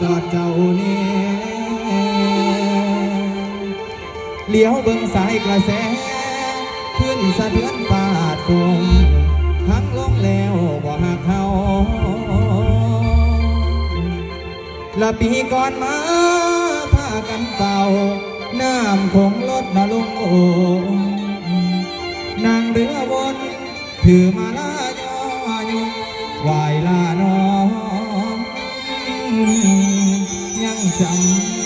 จอดเจ้าเนี่ยเลี้ยวเบิ่งสายกระแส ขึ้นสะเทือนปาดคงพักลงแล้วบ่หักเขาละปีก่อนมาพากันเป่าน้ำคงลดนาลงโองนางเรือวนถือมาลายอยไหวลาน้อง ยังจำ